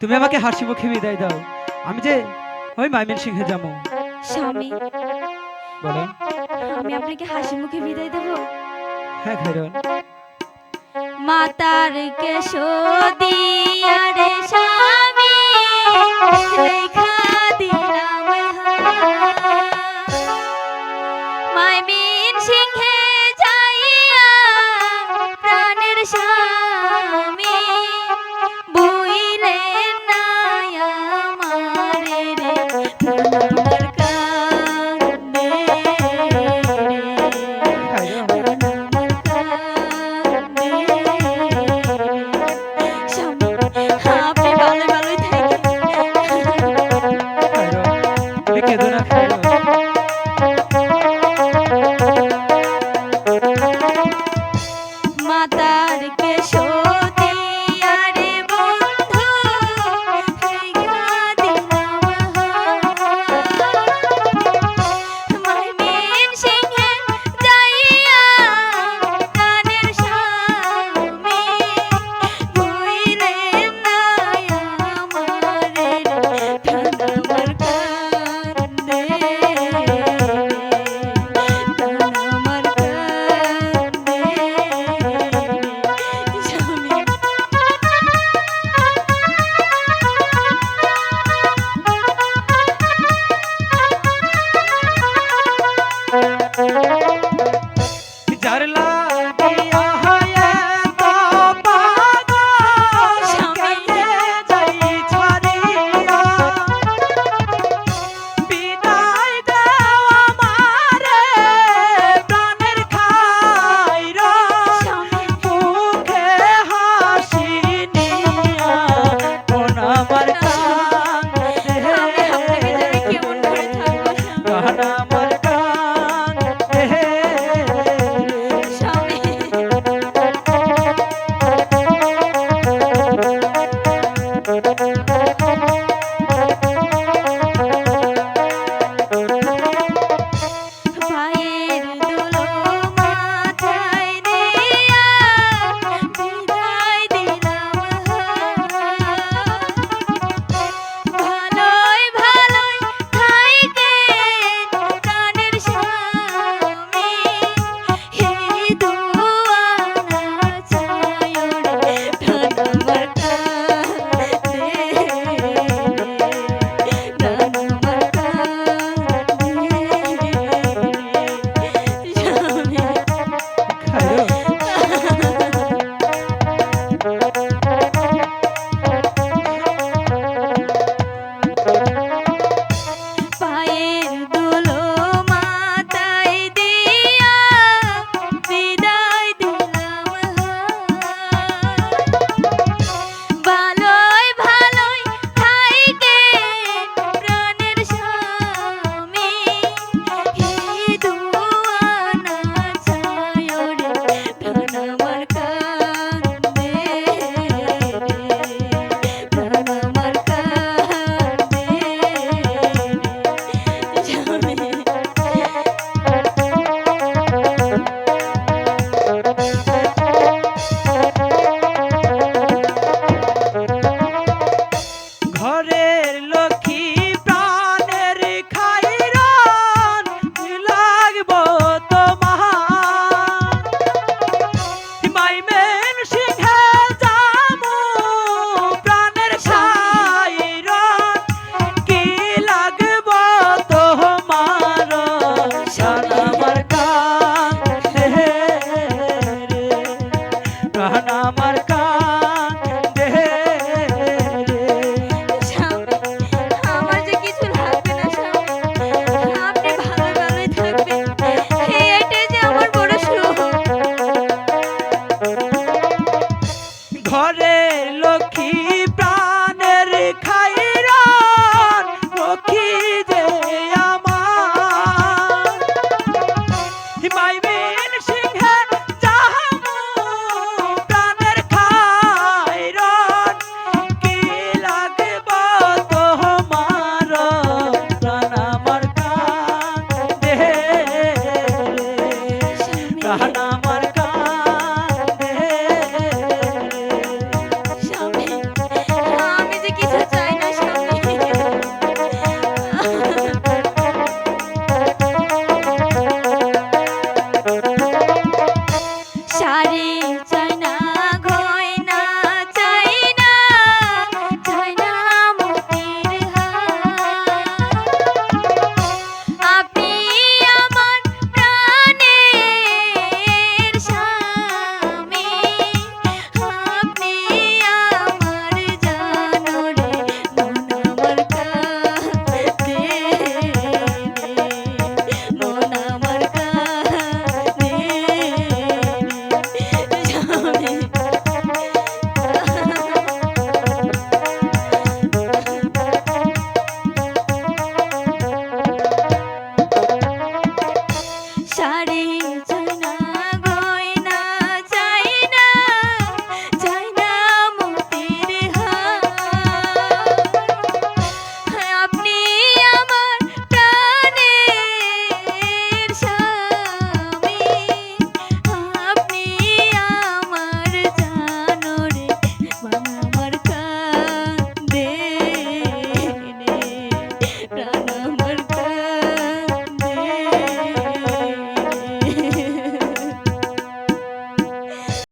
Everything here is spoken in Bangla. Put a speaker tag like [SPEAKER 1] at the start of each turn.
[SPEAKER 1] তুমি আমাকে হাসি মুখে বিদায় দাও। আমি যে ওই মাইমিন সিংহে যাব।
[SPEAKER 2] স্বামী
[SPEAKER 1] বলো।
[SPEAKER 2] আমি আপনাকে হাসি মুখে বিদায় দেব।
[SPEAKER 1] হ্যাঁ খাইরন
[SPEAKER 2] মাতার কেশদিয়া রে স্বামী দিলাম মাইমিন সিংহে
[SPEAKER 1] তুমি কেঁদো না খাইরন